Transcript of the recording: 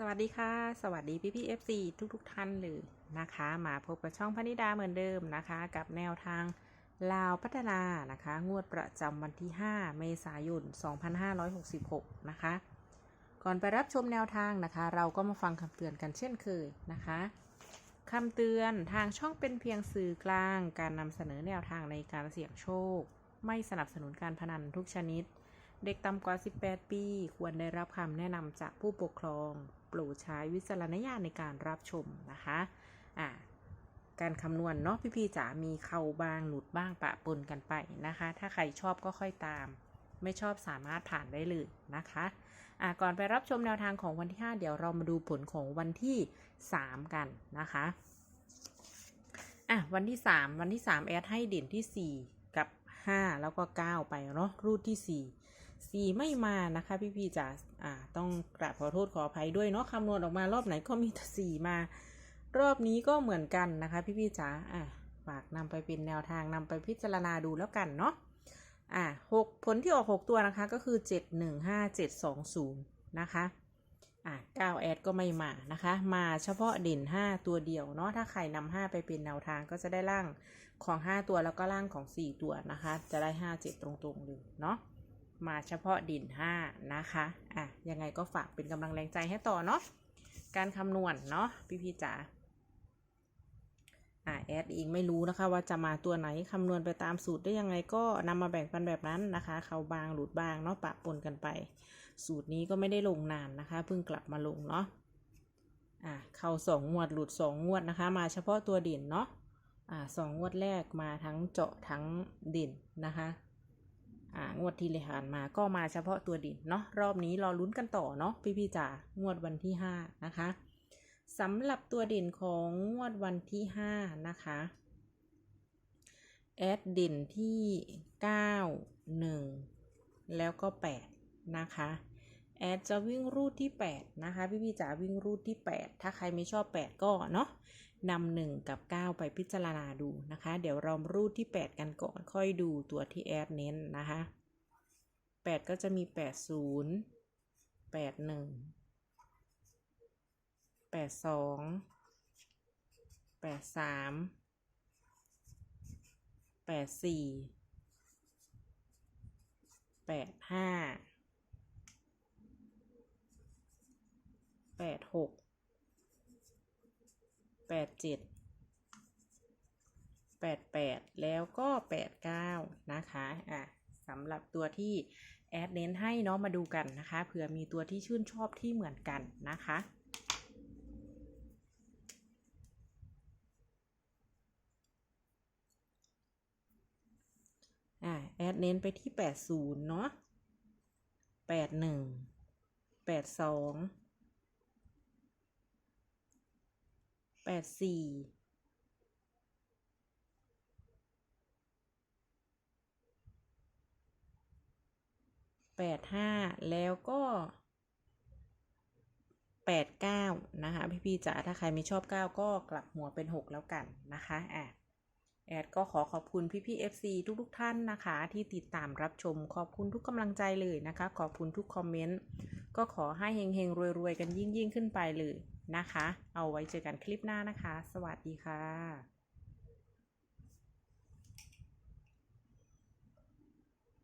สวัสดีค่ะ สวัสดีพี่พี่เอฟซีทุกทุกท่านเลยนะคะ มาพบกับช่องพนิดาเหมือนเดิมนะคะ กับแนวทางลาวพัฒนานะคะ งวดประจำวันที่ 5 เมษายน 2566 นะคะ ก่อนไปรับชมแนวทางนะคะ เราก็มาฟังคำเตือนกันเช่นเคยนะคะคำเตือนทางช่องเป็นเพียงสื่อกลาง การนำเสนอแนวทางในการเสี่ยงโชค ไม่สนับสนุนการพนันทุกชนิด เด็กต่ำกว่า 18 ปี ควรได้รับคำแนะนำจากผู้ปกครอง โปรดใช้วิจารณญาณในการรับชมนะคะอ่าการคำนวณเนาะพี่ๆจ๋ามีเข้าบ้างหลุดบ้างปะปนกันไปนะคะ ถ้าใครชอบก็ค่อยตาม ไม่ชอบสามารถผ่านได้เลยนะคะอ่าก่อนไปรับชมแนวทางของวันที่ 5 เดี๋ยวเรามาดูผลของวันที่ 3 กันนะคะอะวันที่ 3 วันที่3แอดให้เด่นที่ 4 กับ 5 แล้วก็ 9 ไปเนาะรูดที่ 4 สี่ไม่มานะคะ พี่พี่ๆจ๋าอ่า ต้องกราบขอโทษขออภัยด้วยเนาะคำนวณออกมารอบไหนก็มีแต่สี่มา รอบนี้ก็เหมือนกันนะคะ พี่พี่ๆจ๋าอ่าฝากนำไปเป็นแนวทางนำไปพิจารณาดูแล้วกันเนาะอ่าหกผลที่ออกหกตัวนะคะก็คือเจ็ดหนึ่งห้าเจ็ดสองศูนย์นะคะอ่าเก้าแอดก็ไม่มานะคะ มาเฉพาะเด่นห้าตัวเดียวเนาะถ้าใครนำห้าไปเป็นแนวทางก็จะได้ล่างของห้าตัวแล้วก็ล่างของสี่ตัวนะคะ จะได้ห้าเจ็ดตรงๆเลยเนาะ มาเฉพาะดิน 5 นะคะอะยังไงก็ฝากเป็นกำลังแรงใจให้ต่อเนาะการคำนวณเนาะพี่พี่จ๋าอะแอดเองไม่รู้นะคะว่าจะมาตัวไหนคำนวณไปตามสูตรได้ยังไงก็นำมาแบ่งปันแบบนั้นนะคะ เขาบางหลุดบางเนาะปะปนกันไป สูตรนี้ก็ไม่ได้ลงนานนะคะเพิ่งกลับมาลงเนาะอะเข้าสองงวดหลุดสองงวดนะคะ มาเฉพาะตัวเด่นเนาะอ่าสองงวดแรกมาทั้งเจาะทั้งเด่นนะคะ งวดที่เลผ่านมาก็มาเฉพาะตัวดินเนาะรอบนี้รอลุ้นกันต่อเนาะพี่พี่จ๋างวดวันที่ห้านะคะสำหรับตัวเด่นของงวดวันที่ห้านะคะแอดเด่นที่เก้าหนึ่งแล้วก็แปดนะคะแอดจะวิ่งรูดที่แปดนะคะ พี่พี่จ๋าวิ่งรูดที่แปดถ้าใครไม่ชอบแปดก็เนาะ นำหนึ่งกับเก้าไปพิจารณาดูนะคะ เดี๋ยวเรารูดที่แปดกันก่อนค่อยดูตัวที่แอดเน้นนะคะแปดก็จะมีแปดศูนย์แปดหนึ่งแปดสอง แปดเจ็ดแปดแปดแล้วก็แปดเก้านะคะอะสำหรับตัวที่แอดเน้นให้เนาะมาดูกันนะคะเผื่อมีตัวที่ชื่นชอบที่เหมือนกันนะคะอ่าแอดเน้นไปที่แปดศูนย์เนาะแปดหนึ่งแปดสอง แปดสี่แปดห้าแล้วก็แปดเก้านะคะพี่พี่ ๆจ๋าถ้าใครไม่ชอบเก้าก็กลับหัวเป็นหกแล้วกันนะคะอะ แอดก็ขอขอบคุณพี่พี่ๆ FC ทุกๆท่านนะคะ ที่ติดตามรับชม ขอบคุณทุกกำลังใจเลยนะคะ ขอบคุณทุกคอมเมนต์ ก็ขอให้เฮงๆ รวยๆ กันยิ่งๆ ขึ้นไปเลยนะคะ เอาไว้เจอกันคลิปหน้านะคะ สวัสดีค่ะ